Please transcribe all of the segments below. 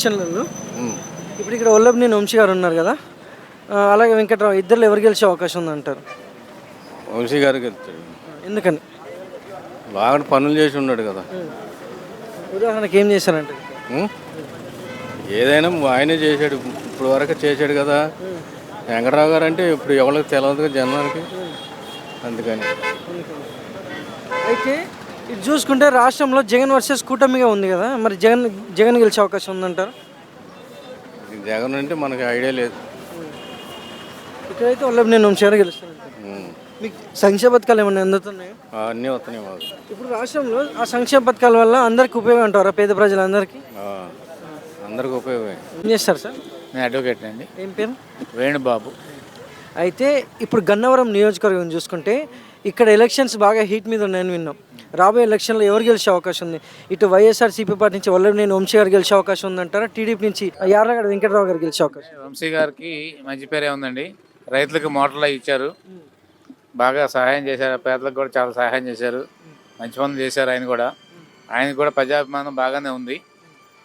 ఎలక్షన్లలో ఇప్పుడు ఇక్కడ వల్లభనేని వంశీ గారు ఉన్నారు కదా. అలాగే వెంకట్రావు ఇద్దరు ఎవరు గెలిచే అవకాశం ఉందంటారు? వంశీ గారికి వెళ్తాడు ఎందుకని? బాగా పనులు చేసి ఉన్నాడు కదా. ఉదాహరణకి ఏం చేశారంటే? ఏదైనా ఆయనే చేశాడు ఇప్పుడు వరకు చేశాడు కదా. వెంకటరావు గారు అంటే ఇప్పుడు ఎవరికి తెలియదు కదా జనానికి అందుకని. అయితే ఇది చూసుకుంటే రాష్ట్రంలో జగన్ వర్సెస్ కూటమిగా ఉంది కదా. మరి జగన్ జగన్ గెలిచే అవకాశం ఉందంటారు? జగన్ అంటే మనకి ఐడియా లేదు. ఇక్కడైతే వల్లభనేని వంశీ గారు గెలుస్తారంటారు ఉం. మీకు సంక్షేమ పథకాలు ఏమైనా అందుతున్నాయో? అన్నీ వస్తున్నాయి మాకు. ఇప్పుడు రాష్ట్రంలో ఆ సంక్షేమ పథకాల వల్ల అందరికీ ఉపయోగం అంటారా? పేద ప్రజలందరికీ? అందరికి ఉపయోగమే. ఏం చేస్తారు సార్? నేను అడ్వకేట్ అండి. ఏం పేరు? వేణుబాబు. అయితే ఇప్పుడు గన్నవరం నియోజకవర్గం చూసుకుంటే ఇక్కడ ఎలక్షన్స్ బాగా హీట్ మీద ఉన్నాయని విన్నాం. రాబోయే ఎలక్షన్లో ఎవరు గెలిచే అవకాశం ఉంది? ఇటు వైఎస్ఆర్ సిపి పార్టీ నుంచి వల్లభనేని వంశీ గారు గెలిచే అవకాశం ఉందంటారా? టీడీపీ నుంచి యార్లగడ వెంకటరావు గారు గెలిచే అవకాశం వంశీ గారికి మంచి పేరే ఉందండి. రైతులకు మోటార్లు ఇచ్చారు. బాగా సహాయం చేశారు. పేదలకు కూడా చాలా సహాయం చేశారు. మంచి పనులు చేశారు ఆయన కూడా. ఆయనకు కూడా ప్రజాభిమానం బాగానే ఉంది.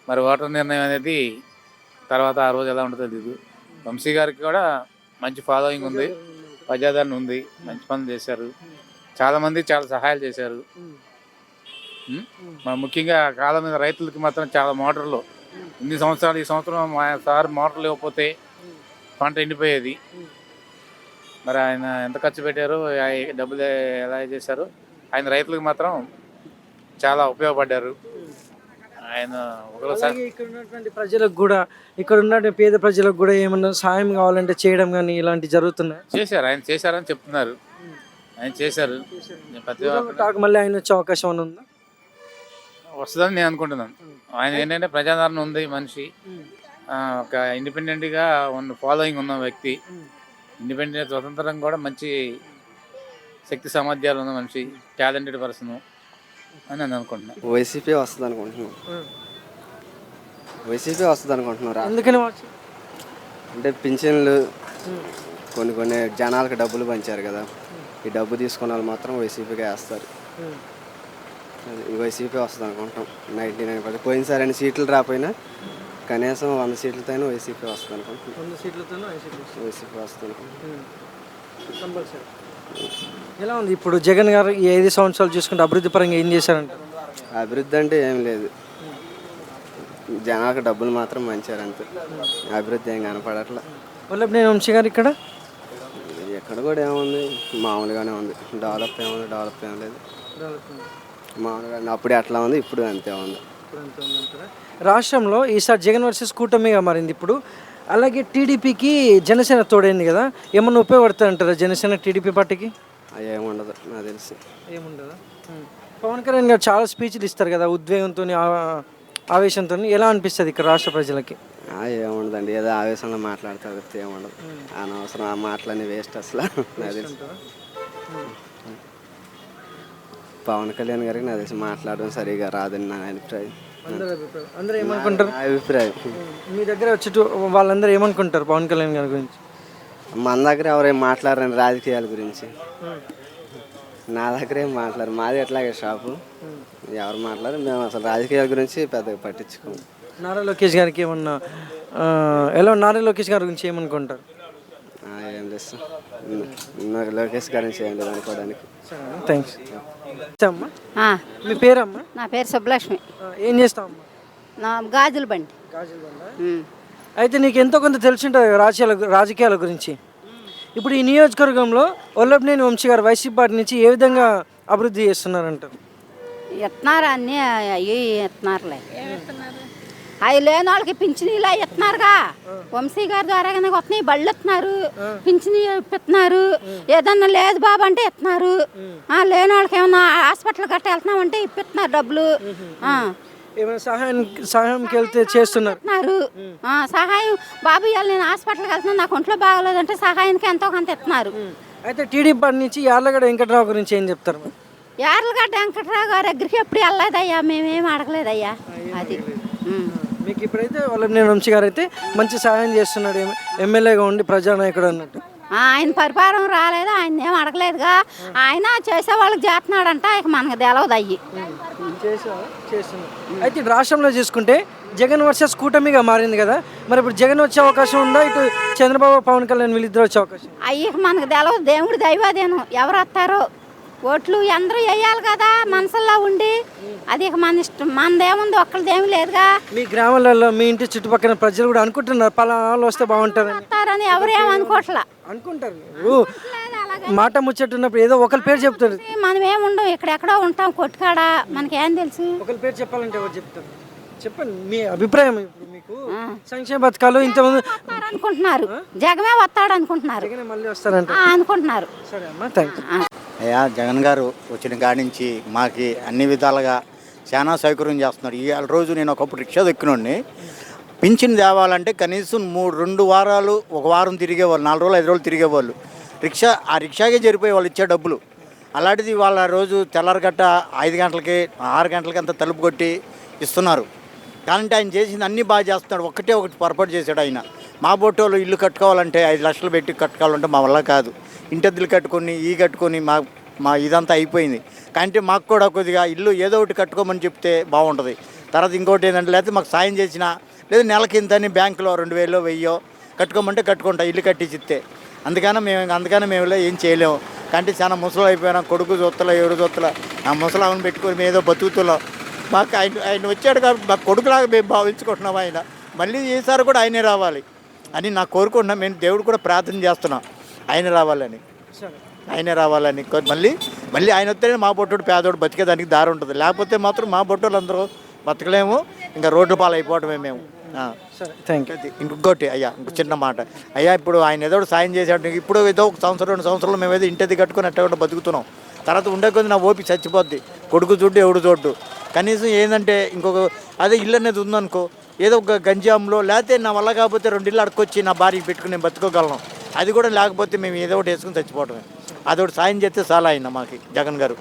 మరి ఓటర్ నిర్ణయం అనేది తర్వాత ఆ రోజు ఎలా ఉంటుందో తెలియదు వంశీ గారికి కూడా మంచి ఫాలోయింగ్ ఉంది. ప్రజాదరణ ఉంది మంచి పనులు చేశారు. చాలా మంది చాలా సహాయాలు చేశారు? మరి ముఖ్యంగా కాలం మీద రైతులకి మాత్రం చాలా మోటార్లు. ఇన్ని సంవత్సరాలు ఈ సంవత్సరం మా సార్ మోటార్లు ఇవ్వకపోతే పంట ఎండిపోయేది. మరి ఆయన ఎంత ఖర్చు పెట్టారు డబ్బులు ఎలా చేశారు ఆయన రైతులకు మాత్రం చాలా ఉపయోగపడ్డారు. ఆయన ఒకరోసారి అలాగే ఇక్కడ ఉన్నటువంటి ప్రజలకు కూడా ఇక్కడ ఉన్న పేద ప్రజలకు కూడా ఏమన్నా సహాయం కావాలంటే చేయడం కానీ ఇలాంటి జరుగుతున్నాయి? చేశారు ఆయన చేశారని చెప్తున్నారు. ఆయన చేశారు. ప్రతి ఒక్క టాక్ మళ్ళీ ఆయన వచ్చే అవకాశం ఏమైనా ఉందా? వస్తుందని నేను అనుకుంటున్నాను. ఆయన ఏంటంటే ప్రజాదరణ ఉంది మనిషి. ఆ, ఒక ఇండిపెండెంట్గా ఉన్న ఫాలోయింగ్ ఉన్న వ్యక్తి. ఇండిపెండెంట్ స్వతంత్రం కూడా మంచి శక్తి సామర్థ్యాలు ఉన్న మనిషి. టాలెంటెడ్ పర్సన్ అని నేను అనుకుంటున్నాను వైసీపీ వస్తుంది అనుకుంటున్నాం వైసీపీ వస్తుంది అనుకుంటున్నారా అందుకని అంటే పింఛన్లు కొన్ని కొన్ని జనాలకు డబ్బులు పంచారు కదా. ఈ డబ్బు తీసుకున్న వాళ్ళు మాత్రం వైసీపీగా వేస్తారు. అది ఈ వైసీపీ వస్తుంది అనుకుంటాం నైంటీ నైన్ పర్సెంట్. పోయినసారి అన్ని సీట్లు రాపోయినా కనీసం వంద సీట్లతోనే వైసీపీ వస్తుంది అనుకుంటున్నాం. వంద సీట్లతోనూ వైసీపీ వస్తుంది. అనుకుంటున్నాం. కంపల్సరీ. ఎలా ఉంది? ఇప్పుడు జగన్ గారు ఈ ఐదు సంవత్సరాలు చూసుకుంటే అభివృద్ధి పరంగా ఏం చేశారంట అభివృద్ధి అంటే ఏం లేదు. జనాలకు డబ్బులు మాత్రం మంచారు అంతే అభివృద్ధి ఏం కనపడట్లా. వల్లభనేని వంశీ గారు ఇక్కడ? ఎక్కడ కూడా ఏముంది? మామూలుగానే ఉంది. డెవలప్ ఏముంది డెవలప్ ఏం లేదు. మామూలుగా అప్పుడే అట్లా ఉంది ఇప్పుడు అంతే ఉంది. రాష్ట్రంలో ఈసారి జగన్ వర్సెస్ కూటమిగా మారింది ఇప్పుడు. అలాగే టీడీపీకి జనసేన తోడైంది కదా ఏమన్నా ఉపయోగపడుతుందంటారా జనసేన టీడీపీ పార్టీకి? ఏముండదు నాకు తెలిసి. ఏముండదా? పవన్ కళ్యాణ్ గారు చాలా స్పీచ్లు ఇస్తారు కదా ఉద్వేగంతో ఆవేశంతో. ఎలా అనిపిస్తుంది ఇక్కడ రాష్ట్ర ప్రజలకి? ఏముండదండి ఏదో ఆవేశంలో మాట్లాడతారు తప్పితే ఏముండదు. అనవసరం ఆ మాటలన్నీ వేస్ట్ అసలు నాకు తెలిసి. పవన్ కళ్యాణ్ గారికి నాకు తెలిసి మాట్లాడడం సరిగా రాదని నా అభిప్రాయం. అందరూ అభిప్రాయం. అందరూ ఏమనుకుంటారు? అభిప్రాయం. మీ దగ్గర వచ్చేటు వాళ్ళందరూ ఏమనుకుంటారు పవన్ కళ్యాణ్ గారి గురించి? మన దగ్గర ఎవరేం మాట్లాడరండి రాజకీయాల గురించి. నా దగ్గర ఏం మాట్లాడరు. మాది ఎట్లాగే షాపు. ఎవరు మాట్లాడరు. మేము అసలు రాజకీయాల గురించి పెద్దగా పట్టించుకోము. నారా లోకేష్ గారికి ఏమన్నా ఎలా నారా లోకేష్ గారి గురించి ఏమనుకుంటారు? ఏం లేదు నాకు లోకేష్ గురించి ఏం లేదు అనుకోవడానికి. థ్యాంక్స్ అమ్మా ఆ, మీ పేరమ్మా? నా పేరు సుబ్బలక్ష్మి. ఆ, ఏం చేస్తావమ్మా? నా గాజుల బండి. ఉమ్. అయితే నీకు ఎంతో కొంత తెలిసి ఉంటుంది రాజకీయాల గు- రాజకీయాల గురించి. ఇప్పుడు ఈ నియోజకవర్గంలో వల్లభనేని వంశీ గారు వైసీపీ పార్టీ నుంచి ఏ విధంగా అభివృద్ధి చేస్తున్నారంటారు? ఎత్తున్నారు అన్నీ అవి ఎత్తున్నారులే. అవి లేని వాళ్ళకి పింఛనీలు అవి ఎత్తున్నారుగా వంశీ గారి ద్వారా కనుక వస్తున్నాయి బళ్ళు ఎత్తున్నారు పింఛనీ ఇప్పిస్తున్నారు ఏదన్నా లేదు బాబు అంటే ఎత్తున్నారు ఆ, లేని వాళ్ళకి ఏమన్నా హాస్పిటల్ గట్ట వెళ్తున్నామంటే ఇప్పిస్తున్నారు డబ్బులు. సహాయం సహాయంకి వెళ్తే చేస్తున్నారు. ఇస్తున్నారు సహాయం బాబు ఇవాళ నేను హాస్పిటల్కి వెళ్తున్నాను నాకు ఒంట్లో బాగలేదంటే సహాయానికి ఎంతో కొంత ఇస్తున్నారు. అయితే టీడీపీ పార్టీ నుంచి యార్లగడ్డ వెంకటరావు గురించి ఏం చెప్తారు? యార్లగడ్డ వెంకట్రావు గారి దగ్గరికి ఎప్పుడు వెళ్ళలేదయ్యా? మేమేం అడగలేదయ్యా? అది. మీకు ఇప్పుడైతే వల్లభనేని వంశీ గారు అయితే మంచి సహాయం చేస్తున్నాడు. ఎమ్- ఎమ్మెల్యేగా ఉండి ప్రజానాయకుడు అన్నట్టు. ఆయన పరిపాలన రాలేదు? ఆయన ఏం అడగలేదుగా. ఆయన చేసే వాళ్ళకి చేస్తున్నాడంట. ఇక మనకు తెలవదు అయ్యి. అయితే ఇటు రాష్ట్రంలో చూసుకుంటే జగన్ వర్సెస్ కూటమిగా మారింది కదా. మరి ఇప్పుడు జగన్ వచ్చే అవకాశం ఉందా? ఇటు చంద్రబాబు పవన్ కళ్యాణ్ వీళ్ళిద్దరు వచ్చే అవకాశం? అయ్యి మనకు తెలవదు. దేవుడి దైవాదేను ఎవరు వస్తారో? ఓట్లు అందరూ వేయాలి కదా మనసుల్లో ఉండి. అది ఇక మన ఇష్టం. మనదేముంది ఒక్కరిదేమి లేదుగా. మీ గ్రామాలలో మీ ఇంటి చుట్టుపక్కల ప్రజలు కూడా అనుకుంటున్నారు పలానా వాళ్ళు వస్తే బాగుంటారని వస్తారని ఎవరేమనుకోవట్లా అనుకుంటారు. మీరు మాట ముచ్చట్టున్నప్పుడు ఏదో ఒకరి పేరు చెప్తారు. మనం ఏముండం ఇక్కడెక్కడో ఉంటాం కొట్టుకాడ. మనకేం తెలుసు? ఒకరి పేరు చెప్పాలంటే ఎవరు చెప్తారు? చెప్పండి మీ అభిప్రాయం ఇప్పుడు మీకు. సంక్షేమ పథకాలు ఇంతమంది అనుకుంటున్నారు జగమే వస్తాడు అనుకుంటున్నారు మళ్ళీ వస్తారంట అనుకుంటున్నారు. సరే అమ్మా థ్యాంక్ అయ్యా జగన్ గారు వచ్చిన కాడి నుంచి మాకి అన్ని విధాలుగా చాలా సౌకర్యం చేస్తున్నారు. ఇవాళ రోజు నేను ఒకప్పుడు రిక్షా దొక్కినోడిని. పింఛన్ తేవాలంటే కనీసం మూడు రెండు వారాలు ఒక వారం తిరిగేవాళ్ళు నాలుగు రోజులు ఐదు రోజులు తిరిగేవాళ్ళు. రిక్షా ఆ రిక్షాకే జరిపోయి వాళ్ళు ఇచ్చే డబ్బులు. అలాంటిది వాళ్ళ రోజు తెల్లారగట్ట ఐదు గంటలకి ఆరు గంటలకి అంత తలుపు కొట్టి ఇస్తున్నారు. కానీ ఆయన చేసింది అన్నీ బాగా చేస్తున్నాడు. ఒక్కటే ఒకటి పొరపాటు చేశాడు ఆయన. మా బొట్టోళ్ళు ఇల్లు కట్టుకోవాలంటే ఐదు లక్షలు పెట్టి కట్టుకోవాలంటే మా వల్ల కాదు. ఇంటద్దులు కట్టుకొని ఈ కట్టుకొని మా మా ఇదంతా అయిపోయింది. కంటే మాకు కూడా కొద్దిగా ఇల్లు ఏదో ఒకటి కట్టుకోమని చెప్తే బాగుంటుంది. తర్వాత ఇంకోటి ఏంటంటే లేకపోతే మాకు సాయం చేసినా లేదా నెలకి ఇంతని బ్యాంకులో రెండు వేలో వెయ్యో కట్టుకోమంటే కట్టుకుంటా ఇల్లు కట్టించితే అందుకని మేము అందుకని మేము ఏం చేయలేము. కంటే చాలా ముసలు అయిపోయినా కొడుకు చూస్తలో ఎవరు చూస్తలో ఆ ముసలామని పెట్టుకొని మేము ఏదో బతుకుతున్నాం. మాకు ఆయన ఆయన వచ్చాడు కాబట్టి మా కొడుకులాగా మేము భావించుకుంటున్నాం ఆయన. మళ్ళీ ఈసారి కూడా ఆయనే రావాలి అని నా కోరుకుంటున్నాం. మేము దేవుడు కూడా ప్రార్థన చేస్తున్నాం. ఆయన రావాలని. ఆయనే రావాలని. మళ్ళీ మళ్ళీ ఆయన వస్తేనే మా బొట్టుడు పేదోడు బతికేదానికి దారి ఉంటుంది. లేకపోతే మాత్రం మా బొట్టులు అందరూ బతకలేము. ఇంకా రోడ్డు పాలు అయిపోవటమే మేము థ్యాంక్ యూ ఇంకొకటి అయ్యా ఇంకో చిన్న మాట. అయ్యా ఇప్పుడు ఆయన ఏదో సాయం చేశాడు. ఇప్పుడు ఏదో ఒక సంవత్సరం రెండు సంవత్సరాలు మేము ఏదో ఇంటిది కట్టుకుని అట్ట కూడా బతుకుతున్నాం. తర్వాత ఉండే కొద్ది నా ఓపి చచ్చిపోద్ది. కొడుకు చూడ్డు ఎవడు చూడ్డు. కనీసం ఏంటంటే ఇంకొక అదే ఇల్లు అనేది ఉందనుకో ఏదో ఒక గంజాంలో లేకపోతే నా వల్ల కాకపోతే రెండు ఇల్లు అడుకొచ్చి నా భార్య పెట్టుకుని నేను బతుకోగలను. అది కూడా లేకపోతే మేము ఏదో ఒకటి వేసుకుని చచ్చిపోవటమే. అదొకటి సాయం చేస్తే చాలా ఆయన మాకు జగన్ గారు.